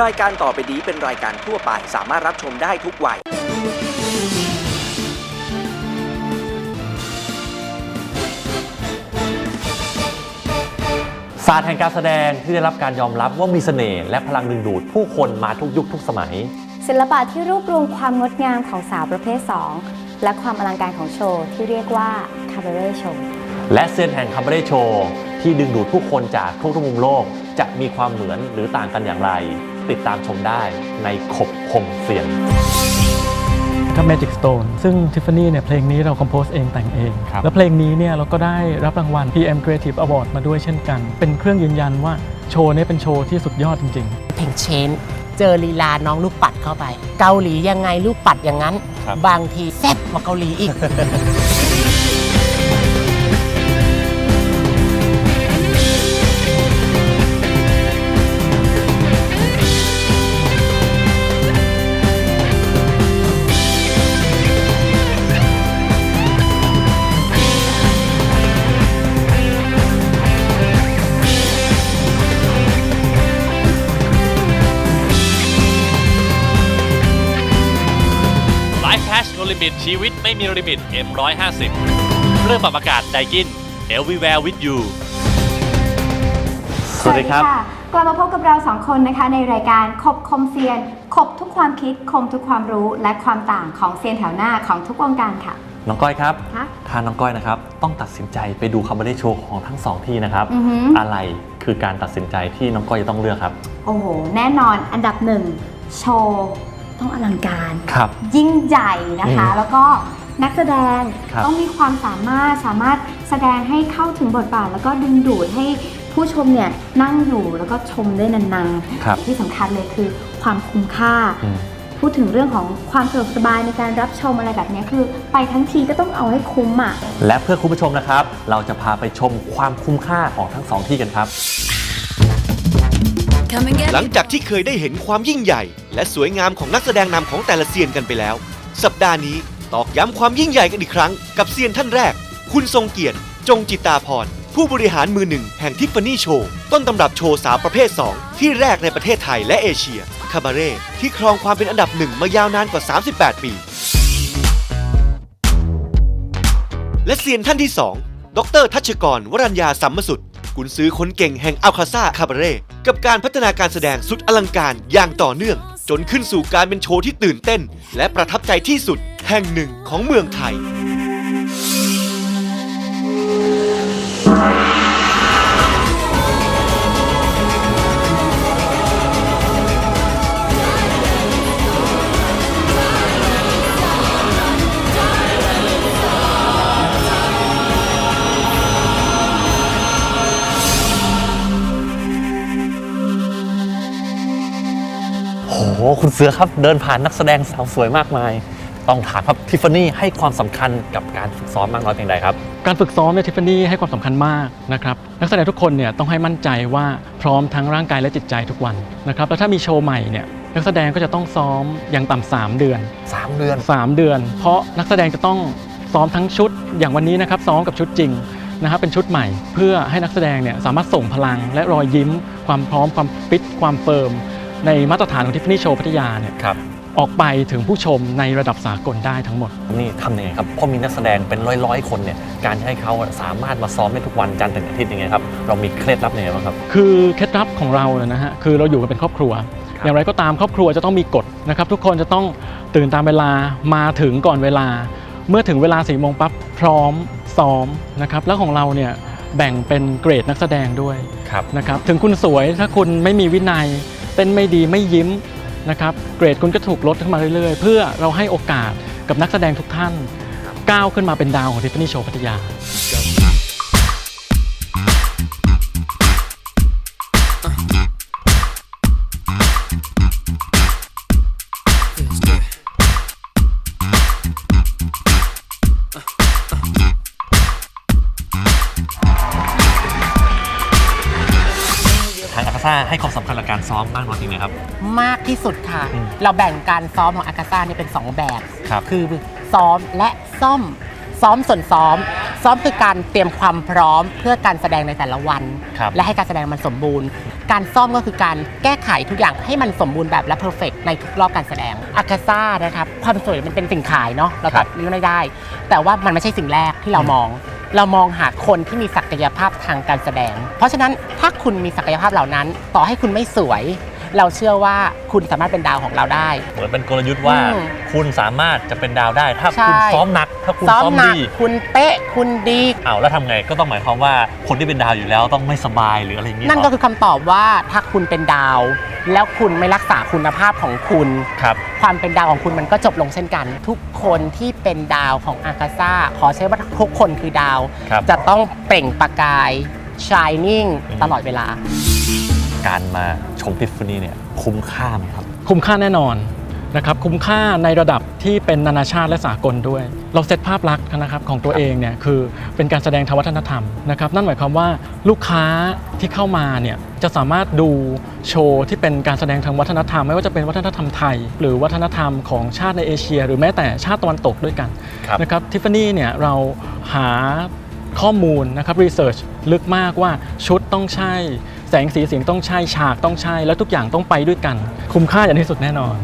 รายการต่อไปนี้เป็นรายการทั่วไป สามารถรับชมได้ทุกวัย ศาสตร์แห่งการแสดงที่ได้รับการยอมรับว่ามีเสน่ห์และพลังดึงดูดผู้คนมาทุกยุคทุกสมัย ศิลปะที่รวบรวมความงดงามของสาวประเภท 2 และความอลังการของโชว์ที่เรียกว่าคาบาเร่โชว์และเซียนแห่งคาบาเร่โชว์ที่ดึงดูดผู้คนจากทุกมุมโลกจะมีความเหมือนหรือต่างกันอย่างไร ติดตามชมได้ในขบคมเสียงครับ Magic Stone ซึ่ง Tiffany เนี่ยเพลงนี้เราคอมโพสเองแต่งเองครับแล้วเพลงนี้เนี่ยเราก็ได้รับรางวัล PM Creative Award มาด้วยเช่นกัน เป็นเครื่องยืนยันว่าโชว์นี้เป็นโชว์ที่สุดยอดจริง ๆ เพลงเชนเจอลีลาน้องลูกปัดเข้าไป เกาหลียังไงลูกปัดอย่างนั้นครับบางทีแซ่บกว่าเกาหลีอีก ลิมิตชีวิตไม่มีลิมิต M150 เรื่องปรับอากาศไดกิน Everywhere with you สวัสดีครับ กลับมาพบกับเราสองคนนะคะในรายการคบคมเซียน คบทุกความคิดคมทุกความรู้และความต่างของเซียนแถวหน้าของทุกวงการค่ะ น้องก้อยครับคะถ้าน้องก้อยนะครับ ต้องตัดสินใจไปดูคาบาเร่โชว์ของทั้งสองที่นะครับ อือหืออะไรคือการตัดสินใจที่น้องก้อยจะต้องเลือกครับ โอ้โห แน่นอนอันดับหนึ่งโชว์ ต้องอลังการครับ ยิ่งใหญ่นะคะอืมแล้วก็นักแสดงครับต้องมีความสามารถสามารถแสดงให้เข้าถึงบทบาท แล้วก็ดึงดูดให้ผู้ชมเนี่ยนั่งอยู่แล้วก็ชมได้นานครับๆที่สำคัญเลยคือความคุ้มค่าอืมพูดถึงเรื่องของความสะดวกสบายในการรับชมอะไรแบบเนี้ยคือ ไปทั้งทีก็ต้องเอาให้คุ้มอะและเพื่อคุณผู้ชมนะครับ เราจะพาไปชมความคุ้มค่าของทั้งสองที่กันครับ หลังจากที่เคยได้เห็นความยิ่งใหญ่ และสวยงามของนักแสดงนำของแต่ละเซียนกันไปแล้ว สัปดาห์นี้ตอกย้ำความยิ่งใหญ่กันอีกครั้ง กับเซียนท่านแรก คุณทรงเกียรติ จงจิตตาพร ผู้บริหารมือหนึ่งแห่งทิฟฟานี่โชว์ ต้นตำรับโชว์สาวประเภท 2 ที่แรกในประเทศไทยและเอเชีย คาบาเร่ที่ครองความเป็นอันดับหนึ่งมายาวนานกว่า 38 ปี และเซียนท่านที่ 2 ดรทัชกร วรัญญาสัมมสุด กุนซื้อคนเก่งแห่งอัลคาซาคาบาเร่กับการพัฒนาการแสดงสุดอลังการอย่างต่อเนื่อง จนขึ้นสู่การเป็นโชว์ที่ตื่นเต้น และประทับใจที่สุดแห่งหนึ่งของเมืองไทย คุณเสือครับเดินผ่านนักแสดงสาวสวยมากมาย ต้องถามครับทิฟฟานี่ให้ความสำคัญกับการฝึกซ้อมมากน้อยเพียงใดครับ การฝึกซ้อมเนี่ยทิฟฟานี่ให้ความสำคัญมากนะครับนักแสดงทุกคนเนี่ยต้องให้มั่นใจว่าพร้อมทั้งร่างกายและจิตใจทุกวันนะครับแล้วถ้ามีโชว์ใหม่เนี่ยนักแสดงก็จะต้องซ้อมอย่างต่ำสามเดือน 3 เดือน 3 เดือน เพราะนักแสดงจะต้องซ้อมทั้งชุดอย่างวันนี้นะครับซ้อมกับชุดจริงนะครับเป็นชุดใหม่ เพื่อให้นักแสดงเนี่ยสามารถส่งพลังและรอยยิ้ม ความพร้อมความฟิตความเฟิร์ม ในมาตรฐานของทิฟฟานี่โชว์พัทยาเนี่ยครับออกไปถึงผู้ชมในระดับสากลได้ทั้งหมด นี่ทำยังไงครับเพราะมีนักแสดงเป็นร้อยๆ คนเนี่ยการให้เขาสามารถมาซ้อมได้ทุกวันจันทร์ถึงอาทิตย์ยังไงครับเรามีเคล็ดลับยังไงบ้างครับ คือเคล็ดลับของเราเนี่ยนะฮะคือเราอยู่กันเป็นครอบครัวครับอย่างไรก็ตามครอบครัวจะต้องมีกฎนะครับ ทุกคนจะต้องตื่นตามเวลามาถึงก่อนเวลา เมื่อถึงเวลาสี่โมงปั๊บพร้อมซ้อมนะครับแล้วของเราเนี่ยแบ่งเป็นเกรดนักแสดงด้วยครับนะครับถึงคุณสวยถ้าคุณไม่มีวินัย เต้นไม่ดีไม่ยิ้มนะครับเกรดคุณก็ถูกลดขึ้นมาเรื่อยๆ เพื่อเราให้โอกาสกับนักแสดงทุกท่าน ก้าวขึ้นมาเป็นดาวของทิฟฟานี่โชว์พัทยา ให้ความสำคัญกับการซ้อมมากน้อยเพียงไหนครับ มากที่สุดค่ะ อืมเราแบ่งการซ้อมของอากาซ่านี่เป็น 2 แบบครับคือซ้อมและซ่อม ซ้อมส่วนซ้อม ซ้อมคือการเตรียมความพร้อมเพื่อการแสดงในแต่ละวัน ครับ และให้การแสดงมันสมบูรณ์ การซ่อมก็คือการแก้ไขทุกอย่างให้มันสมบูรณ์แบบและเพอร์เฟกในทุกรอบการแสดงอากาซ่านะครับความสวยมันเป็นสิ่งขายเนาะเราครัตับดเรื่องไม่ได้ แต่ว่ามันไม่ใช่สิ่งแรกที่เรามอง เรามองหาคนที่มีศักยภาพทางการแสดง เพราะฉะนั้นถ้าคุณมีศักยภาพเหล่านั้น ต่อให้คุณไม่สวย เราเชื่อว่าคุณสามารถเป็นดาวของเราได้ เหมือนเป็นกลยุทธ์ว่า อืม คุณสามารถจะเป็นดาวได้ ถ้าใช่คุณซ้อมหนัก ถ้าคุณซ้อมซ้อมหนักดีคุณเป๊ะคุณดีเอาแล้วทำไงก็ต้องหมายความว่าคนที่เป็นดาวอยู่แล้วต้องไม่สบายหรืออะไรอย่างนี้นั่นก็คือคำตอบว่าถ้าคุณเป็นดาว แล้วคุณไม่รักษาคุณภาพของคุณ ครับ ความเป็นดาวของคุณมันก็จบลงเช่นกัน ทุกคนที่เป็นดาวของอากาซ่าขอใช้ว่าทุกคนคือดาว ครับ จะต้องเปล่งประกาย shining อืม ตลอดเวลา การมาชมทิฟฟานี่เนี่ยคุ้มค่าไหมครับ คุ้มค่าแน่นอนนะครับคุ้มค่าในระดับที่เป็นนานาชาติและสากลด้วย เราเซตภาพลักษณ์นะครับของตัวเองเนี่ยคือเป็นการแสดงทางวัฒนธรรมนะครับนั่นหมายความว่าลูกค้าที่เข้ามาเนี่ยจะสามารถดูโชว์ที่เป็นการแสดงทางวัฒนธรรม ไม่ว่าจะเป็นวัฒนธรรมไทย หรือวัฒนธรรมของชาติในเอเชีย หรือแม้แต่ชาติตะวันตกด้วยกันครับนะครับทิฟฟานี่เนี่ยเราหาข้อมูลนะครับรีเสิร์ชลึกมากว่าชุดต้องใช่ แสงสีเสียงต้องใช่ฉากต้องใช่ แล้วทุกอย่างต้องไปด้วยกัน คุ้มค่าอย่างที่สุดแน่นอน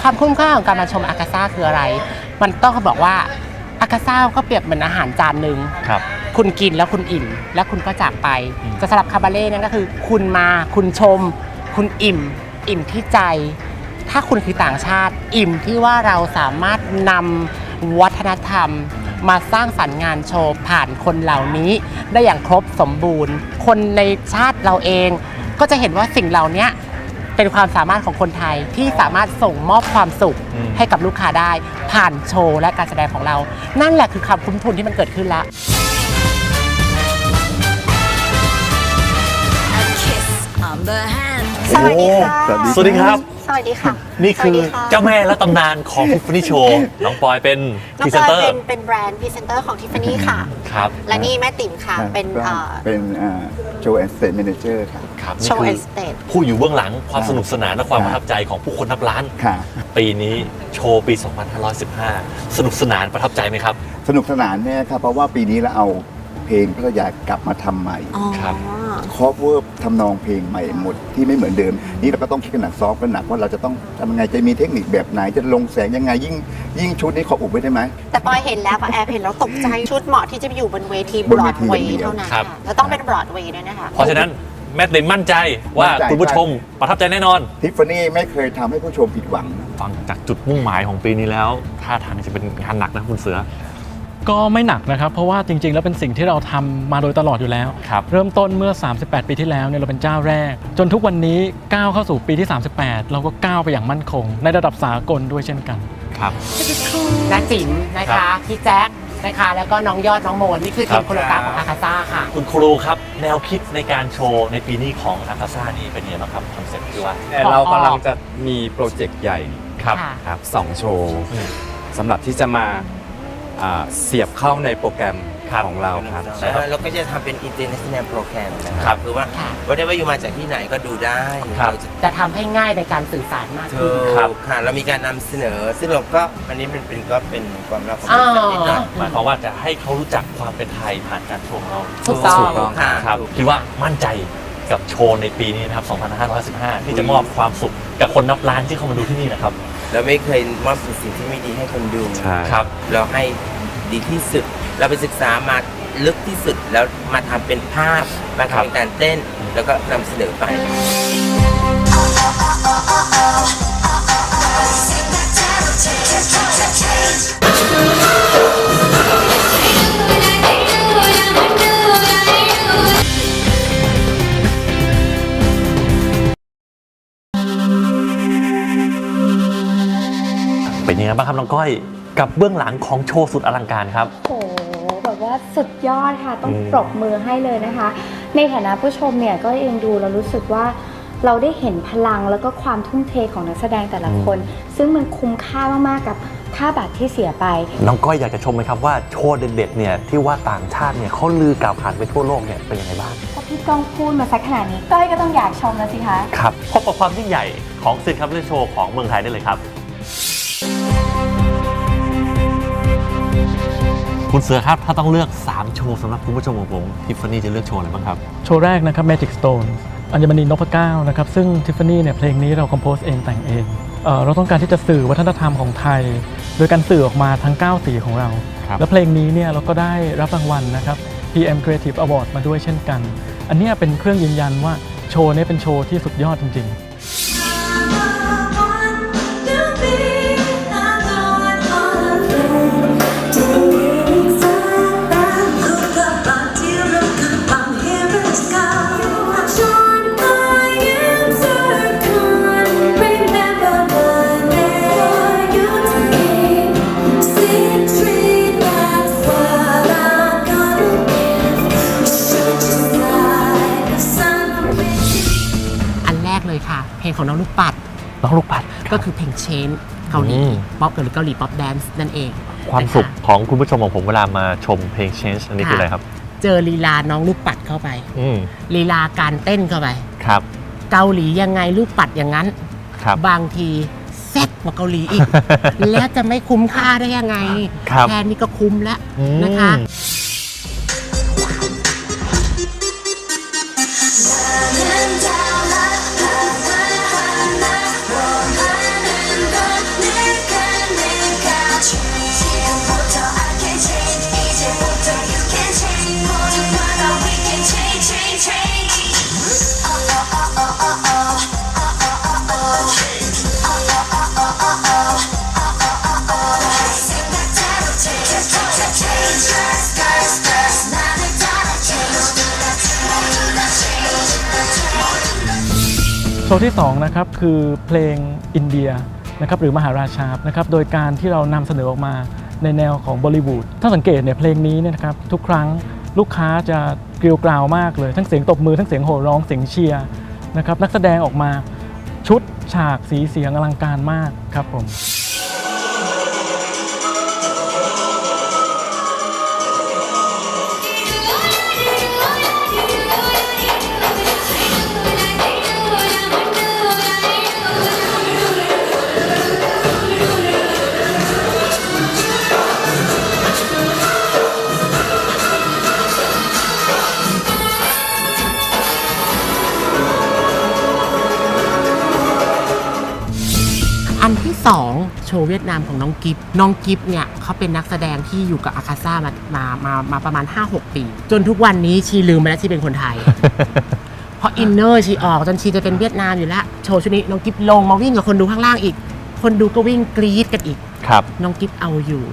ความคุ้มค่าของการมาชมอากาซ่าคืออะไร มันต้องบอกว่าอากาซ่าก็เปรียบเหมือนอาหารจานหนึ่งครับ คุณกินแล้วคุณอิ่ม แล้วคุณก็จากไปอืมจะสลับคาบาเล่นั่นก็คือ คุณมาคุณชม คุณอิ่ม อิ่มที่ใจ ถ้าคุณคือต่างชาติ อิ่มที่ว่าเราสามารถนำวัฒนธรรม มาสร้างสรรค์งานโชว์ผ่านคนเหล่านี้ ได้อย่างครบสมบูรณ์ คนในชาติเราเอง ก็จะเห็นว่าสิ่งเหล่านี้เป็นความสามารถของคนไทยที่สามารถส่งมอบความสุขอืมให้กับลูกค้าได้ ผ่านโชว์และการแสดงของเรา นั่นแหละคือความคุ้มทุนที่มันเกิดขึ้นแล้ว วัสดีค่ะ สวัสดีครับ สวัสดีค่ะ นี่คือสวัสดีค่ะเจ้าแม่และตำนานของทิฟฟานี่โชว์น้องปอยเป็นพน้องรีเซปนอยเตอร์เป็นเป็นแบรนด์พรีเซนเตอร์ของทิฟฟานี่ค่ะ ครับ และนี่แม่ติ๋มค่ะ เป็นก็เอ่อเป็นโชว์แอนด์สเตทแมเนเจอร์ครับครับโชนี่ว์คืแออนสเตทผู้อยู่เบื้องหลังความครับสนุกสนานและความคปรับระทับใจของผู้คนนับล้านค่ะปีนี้โชว์ปี 2515 สนุกสนานประทับใจไหมครับ สนุกสนานแน่ครับเพราะว่าปีนี้เราเอา เพลงพัทยากลับมาทำใหม่ อ๋อ ครับ คอเวอร์ทำนองเพลงใหม่หมดที่ไม่เหมือนเดิม นี่เราก็ต้องคิดกันหนักซ้อมกันหนักว่าเราจะต้องทำยังไงจะมีเทคนิคแบบไหนจะลงแสงยังไงยิ่งยิ่งชุดนี้ขออุบไว้ได้ไหม แต่ปอยเห็นแล้วปอยแอบเห็นแล้วตกใจชุดเหมาะที่จะไปอยู่บนเวทีบบนรอเวดทีเวย์อย่างเดียว เท่านั้นครับ ค่ะแล้วต้องเป็นบรอดเวย์ด้วยนะคะ เพราะฉะนั้นแม่ติ๋มมั่นใจว่ามั่นใจคุณผู้ชมประทับใจแน่นอน ทิฟฟานี่ไม่เคยทำให้ผู้ชมผิดหวัง ฟังจากจุดมุ่งหมายของปีนี้แล้วท่าทางจะเป็นงานหนักนะคุณเสือ ก็ไม่หนักนะครับ เพราะว่าจริง ๆ แล้วเป็นสิ่งที่เราทำมาโดยตลอดอยู่แล้ว ครับ เริ่มต้นเมื่อ 38 ปีที่แล้วเนี่ยเราเป็นเจ้าแรก จนทุกวันนี้ก้าวเข้าสู่ปีที่ 38 เราก็ก้าวไปอย่างมั่นคง ในระดับสากลด้วยเช่นกัน ครับน้าจิ๋มนะครัคะ บ พี่แจ๊คนะคะ แล้วก็น้องยอดน้องโมนนี่คือครัทีบมโคโรกราฟของอาคาซ่าค่ะ คุณครูครับ แนวคิดในการโชว์ในปีนี้ของอากาซ่านี่เป็นยังไงบ้างครับคอนเซ็ปต์ที่ว่า แต่เรากำลังจะมีโปรเจกต์ใหญ่ครับ ค่ะ ครับสองโชว์อืม สำหรับที่จะมา อ่าเสียบเข้าในโปรแกรมครับของเราครับใช่ครับเราก็จะทำเป็น international program นะคครัรับคือว่าค่ะว่าได้ว่าอยู่มาจากที่ไหนก็ดูได้ครับ เราจะจะทำให้ง่ายในการสื่อสารมากเธขึ้นอครับค่ะเรามีการนำเสนอ ซึ่งเราก็อันนี้มันเป็นก็เป็นความลับของอ๋อบริษัทนิดหน่อย หมายความว่าจะให้เขารู้จักความเป็นไทยผ่านการโชว์ของเราถูกต้อง ถูกต้องค่ะ ครับถูกคิดว่ามั่นใจกับโชว์ในปีนี้นะครับ 2515 ที่จะมอบความสุขกับคนนับล้านที่เข้ามาดูที่นี่นะครับ เราไม่เคยมอบสิ่งที่ไม่ดีให้คนดูใช่ ครับ เราให้ดีที่สุด เราไปศึกษามาลึกที่สุดแล้วมาทำเป็นภาพมาครับทำเป็นการเต้น แล้วก็นำเสนอไป เป็นยังไงบ้างครับน้องก้อยกับเบื้องหลังของโชว์สุดอลังการครับ โอ้โหแบบว่าสุดยอดค่ะ ต้องอืม ปรบมือให้เลยนะคะ ในฐานะผู้ชมเนี่ยก็เองดูเรารู้สึกว่าเราได้เห็นพลังแล้วก็ความทุ่มเทของนักแสดงแต่ละคน ซึ่งมันคุ้มค่ามากๆกับค่าบัตรที่เสียไป น้องก้อยอยากจะชมไหมครับว่าโชว์เด็ดๆเนี่ยที่ว่าต่างชาติเนี่ยเขาลือกล่าวขานไปทั่วโลกเนี่ยเป็นยังไงบ้างพอพี่ก้องพูดมาสักขนาดนี้ก้อยก็ต้องอยากชมแล้วสิคะ ครับพบกับความยิ่งใหญ่ของซินคัพเลโชว์ของเมืองไทยได้เลยครับ คุณเสือครับ ถ้าต้องเลือก 3 โชว์สำหรับคุณผู้ชมของผมทิฟฟานี่จะเลือกโชว์อะไรบ้างครับ โชว์แรกนะครับ Magic Stone อัญมณีนพเก้านะครับซึ่งทิฟฟานี่เนี่ยเพลงนี้เราคอมโพสเองแต่งเองเอ่อเราต้องการที่จะสื่อวัฒนธรรมของไทย โดยการสื่อออกมาทั้ง 9 สีของเรา ครับและเพลงนี้เนี่ยเราก็ได้รับรางวัลนะครับ PM Creative Award มาด้วยเช่นกัน อันเนี้ยเป็นเครื่องยืนยันว่าโชว์เนี้เป็นโชว์ที่สุดยอดจริงๆ เลยค่ะ เพลงของน้องลูกปัด น้องลูกปัดก็คือเพลงเชนเกาหลีอืมป๊อปหรือเกาหลีป๊อปแดนซ์นั่นเอง ความนะคะสุขของคุณผู้ชมของผมเวลามาชมเพลง Change อันนี้คืออะไรครับ เจอลีลาน้องลูกปัดเข้าไปอืมลีลาการเต้นเข้าไปครับ เกาหลียังไงลูกปัดอย่างนั้นครับบางทีแซ่บกว่าเกาหลีอีก แล้วจะไม่คุ้มค่าได้ยังไงครับแค่นี้ก็คุ้มแล้วอืมนะคะ โชว์ที่2นะครับคือเพลงอินเดียนะครับหรือมหาราชานะครับโดยการที่เรานำเสนอออกมาในแนวของบอลิวูดถ้าสังเกตเนี่ยเพลงนี้เนี่ยนะครับทุกครั้งลูกค้าจะเกลียวกราวมากเลย ทั้งเสียงตบมือทั้งเสียงโห่ร้องเสียงเชียร์นะครับนักแสดงออกมาชุดฉากสีเสียงอลังการมากครับผม ว์เวียดนามของน้องกิฟน้องกิฟเนี่ยเขาเป็นนักแสดงที่อยู่กับอาคาซ่ามามามามาประมาณ 5-6 ปี จนทุกวันนี้ชีลืมไปแล้วชีเป็นคนไทย เพราะอินเนอร์ชีออกจนชีจะเป็นเวียดนามอยู่แล้ว โชว์ชุดนี้น้องกิฟลงมาวิ่งกับคนดูข้างล่างอีก คนดูก็วิ่งกรี๊ดกันอีกครับน้องกิฟเอาอยู่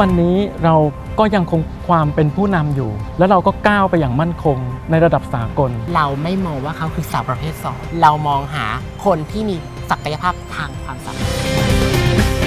วันนี้เราก็ยังคงความเป็นผู้นำอยู่ แล้วเราก็ก้าวไปอย่างมั่นคงในระดับสากล เราไม่มองว่าเขาคือสาวประเภทสองเรามองหาคนที่มีศักยภาพทางความสามารถ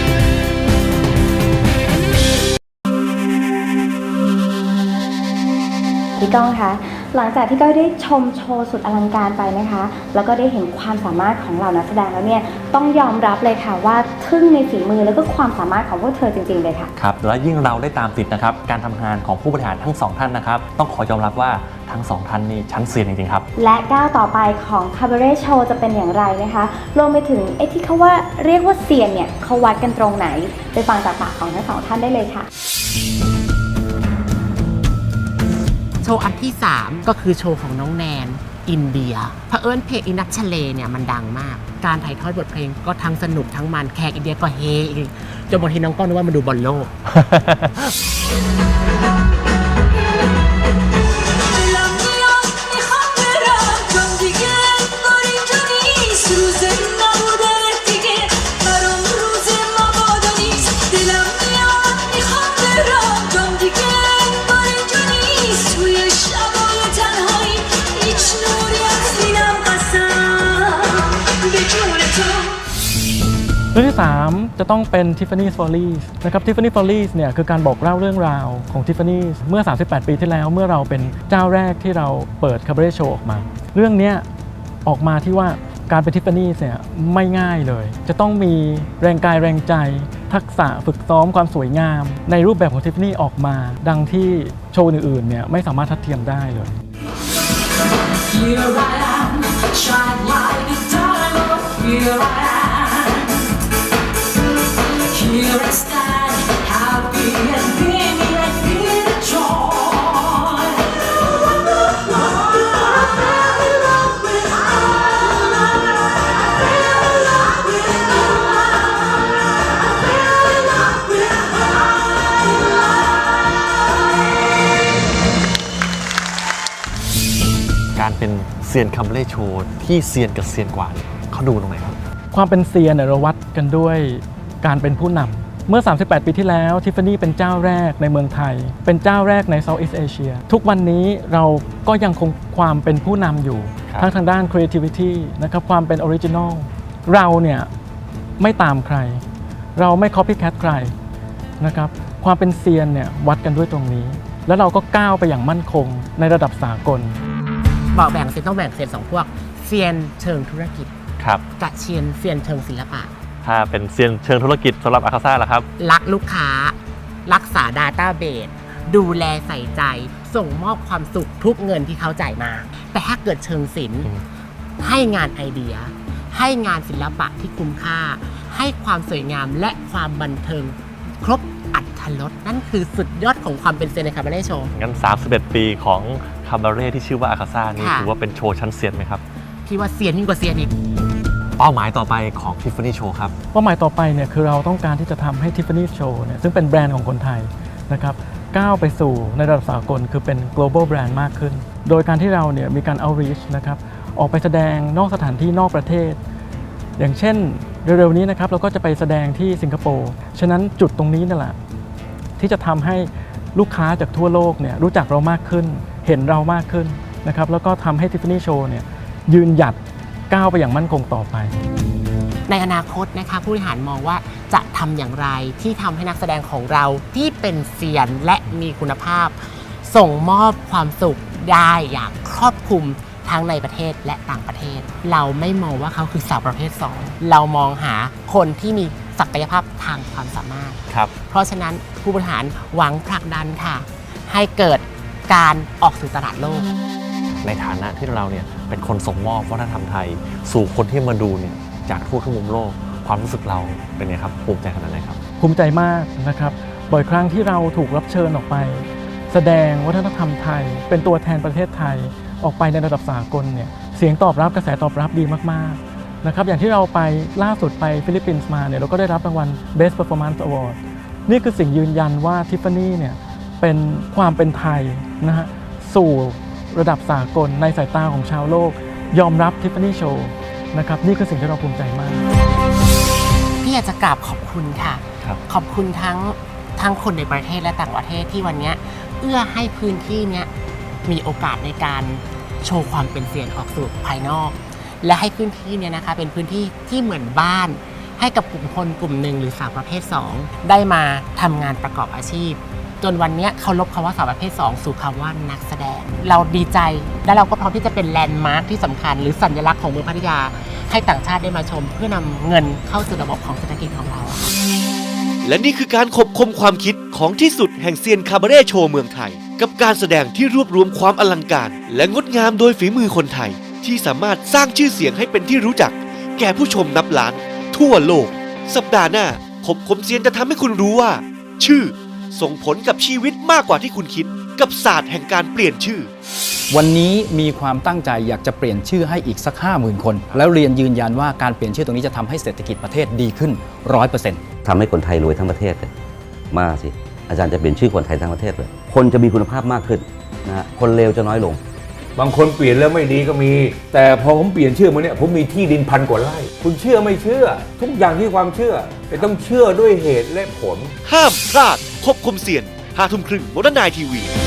พี่ก้องคะ หลังจากที่ก้อยได้ชมโชว์สุดอลังการไปนะคะ แล้วก็ได้เห็นความสามารถของเหล่านักแสดงแล้วเนี่ยต้องยอมรับเลยค่ะว่าทึ่งในฝีมือแล้วก็ความสามารถของพวกเธอจริงๆเลยค่ะ ครับ และยิ่งเราได้ตามติดนะครับ การทำงานของผู้บริหารทั้งสองท่านนะครับ ต้องขอยอมรับว่าทั้งสองท่านนี่ชั้นเซียนจริงๆครับ และก้าวต่อไปของ Cabaret Show จะเป็นอย่างไรนะคะรวมไปถึงไอ้ที่เขาว่าเรียกว่าเซียนเนี่ยเขาวัดกันตรงไหน ไปฟังจากปากของทั้งสองท่านได้เลยค่ะ โชว์อันที่ 3 ก็คือโชว์ของน้องแนนอินเดียเผอิญเพลงอินัทชเลเนี่ยมันดังมาก การถ่ายทอดบทเพลงก็ทั้งสนุกทั้งมันแขกอินเดียก็เฮอีกจนบางทีน้องก้องนึกว่ามันดูบอลโลก 3 จะต้องเป็น Tiffany's Follies นะครับ Tiffany Follies เนี่ยคือการบอกเล่าเรื่องราวของ Tiffany เมื่อ 38 ปีที่แล้วเมื่อเราเป็นเจ้าแรกที่เราเปิด Cabaret Show ออกมา เรื่องนี้ออกมาที่ว่าการเป็น Tiffany เนี่ยไม่ง่ายเลย จะต้องมีแรงกายแรงใจ ทักษะฝึกซ้อมความสวยงาม ในรูปแบบของ Tiffany ออกมา ดังที่โชว์อื่นๆเนี่ยไม่สามารถทัดเทียมได้เลย Here การเป็นเซียนคัมเล่โชว์ที่เซียนกับเซียนกว่าเนี่ยเขาดูตรงไหนครับ ความเป็นเซียนเนี่ยเราวัดกันด้วยการเป็นผู้นำ เมื่อ 38 ปีที่แล้วทิฟฟานี่เป็นเจ้าแรกในเมืองไทย เป็นเจ้าแรกใน Southeast Asia ทุกวันนี้เราก็ยังคงความเป็นผู้นำอยู่ครับทั้งทางด้าน creativity นะครับความเป็น original เราเนี่ยไม่ตามใคร เราไม่ copycat ใครนะครับความเป็นเซียนเนี่ยวัดกันด้วยตรงนี้ แล้วเราก็ก้าวไปอย่างมั่นคงในระดับสากลบอกแบ่งเซียนต้องแบ่งเซียนสองพวกเซียนเชิงธุรกิจครับกับเซียนเซียนเชิงศิลปะ ถ้าเป็นเซียนเชิงธุรกิจสำหรับอาคาซ่าล่ะครับ รักลูกค้า รักษา Data b a s e ดูแลใส่ใจ ส่งมอบความสุขทุกเงินที่เขาจ่ายมา แต่ถ้าเกิดเชิงศิลป์อืม ให้งานไอเดีย ให้งานศิลปะที่คุ้มค่า ให้ความสวยงามและความบันเทิง ครบอัตรสนั่นคือสุดยอดของความเป็นเซนในคาบาเล่โชว์ งั้น 31 ปีของคาบาเร่ที่ชื่อว่าอาคาซ่านี่ค่ะ ถือว่าเป็นโชว์ชั้นเซียนไหมครับ พี่ว่าเซียนยิ่งกว่าเซียนอีก เป้าหมายต่อไปของ Tiffany Show ครับ เป้าหมายต่อไปเนี่ยคือเราต้องการที่จะทำให้ Tiffany Show เนี่ยซึ่งเป็นแบรนด์ของคนไทยนะครับก้าวไปสู่ในระดับสากลคือเป็น global brand มากขึ้น โดยการที่เราเนี่ยมีการ outreach นะครับออกไปแสดงนอกสถานที่นอกประเทศ อย่างเช่นเร็วๆนี้นะครับเราก็จะไปแสดงที่สิงคโปร์ฉะนั้นจุดตรงนี้นั่นแหละที่จะทำให้ลูกค้าจากทั่วโลกเนี่ยรู้จักเรามากขึ้น เห็นเรามากขึ้นนะครับแล้วก็ทำให้ Tiffany Show เนี่ยยืนหยัด ก้าวไปอย่างมั่นคงต่อไป ในอนาคตนะคะผู้บริหารมองว่าจะทำอย่างไรที่ทำให้นักแสดงของเราที่เป็นเซียนและมีคุณภาพ ส่งมอบความสุขได้อย่างครอบคลุมทั้งในประเทศและต่างประเทศ เราไม่มองว่าเขาคือสาวประเภท 2 เรามองหาคนที่มีศักยภาพทางความสามารถ ครับ เพราะฉะนั้นผู้บริหารหวังผลักดันค่ะ ให้เกิดการออกสู่ตลาดโลก ในฐานะที่เราเนี่ยเป็นคนส่งมอบวัฒนธรรมไทย สู่คนที่มาดูเนี่ยจากทั่วทุกมุมโลก ความรู้สึกเราเป็นไงครับภูมิใจขนาดไหนครับ ภูมิใจมากนะครับ บ่อยครั้งที่เราถูกรับเชิญออกไป แสดงวัฒนธรรมไทย เป็นตัวแทนประเทศไทยออกไปในระดับสากลเนี่ยเสียงตอบรับกระแสตอบรับดีมากๆนะครับอย่างที่เราไปล่าสุดไปฟิลิปปินส์มาเนี่ยเราก็ได้รับรางวัล Best Performance Award นี่คือสิ่งยืนยันว่าทิฟฟานี่เนี่ยเป็นความเป็นไทยนะฮะสู่ ระดับสากลในสายตาของชาวโลก ยอมรับทิฟฟานี่โชว์นะครับนี่คือสิ่งที่เราภูมิใจมาก พี่อยากจะกราบขอบคุณค่ะ ครับ ขอบคุณทั้งทั้งคนในประเทศและต่างประเทศที่วันเนี้ยเอื้อให้พื้นที่เนี้ยมีโอกาสในการโชว์ความเป็นเสียงออกสู่ภายนอก และให้พื้นที่เนี้ยนะคะเป็นพื้นที่ที่เหมือนบ้าน ให้กับกลุ่มคนกลุ่มหนึ่งหรือสาวประเภท 2 ได้มาทำงานประกอบอาชีพ จนวันนี้เขาลบคำว่าสาวประเภท 2 สู่คำว่านักแสดง เราดีใจและเราก็พร้อมที่จะเป็นแลนด์มาร์คที่สำคัญ หรือสัญลักษณ์ของเมืองพัทยา ให้ต่างชาติได้มาชม เพื่อนำเงินเข้าสู่ระบบของเศรษฐกิจของเรา และนี่คือการขบคมความคิดของที่สุดแห่งเซียนคาบาเร่โชว์เมืองไทย กับการแสดงที่รวบรวมความอลังการ และงดงามโดยฝีมือคนไทย ที่สามารถสร้างชื่อเสียงให้เป็นที่รู้จัก แก่ผู้ชมนับล้าน ทั่วโลก สัปดาห์หน้าขบคมเซียนจะทำให้คุณรู้ว่า ชื่อ ส่งผลกับชีวิตมากกว่าที่คุณคิด กับศาสตร์แห่งการเปลี่ยนชื่อ วันนี้มีความตั้งใจอยากจะเปลี่ยนชื่อให้อีกสัก 50,000 คน แล้วเรียนยืนยันว่าการเปลี่ยนชื่อตรงนี้จะทำให้เศรษฐกิจประเทศดีขึ้น 100%ทำให้คนไทยรวยทั้งประเทศเลยมาสิ อาจารย์จะเปลี่ยนชื่อคนไทยทั้งประเทศเลย คนจะมีคุณภาพมากขึ้นนะฮะคนเลวจะน้อยลง บางคนเปลี่ยนแล้วไม่ดีก็มี แต่พอผมเปลี่ยนชื่อมาเนี่ยผมมีที่ดินพันกว่าไร่คุณเชื่อไม่เชื่อ ทุกอย่างที่ความเชื่อ แต่ต้องเชื่อด้วยเหตุและผล ห้ามพลาดควบคุมเสี่ยงห้าทุ่มครึ่งโมดนายทีวี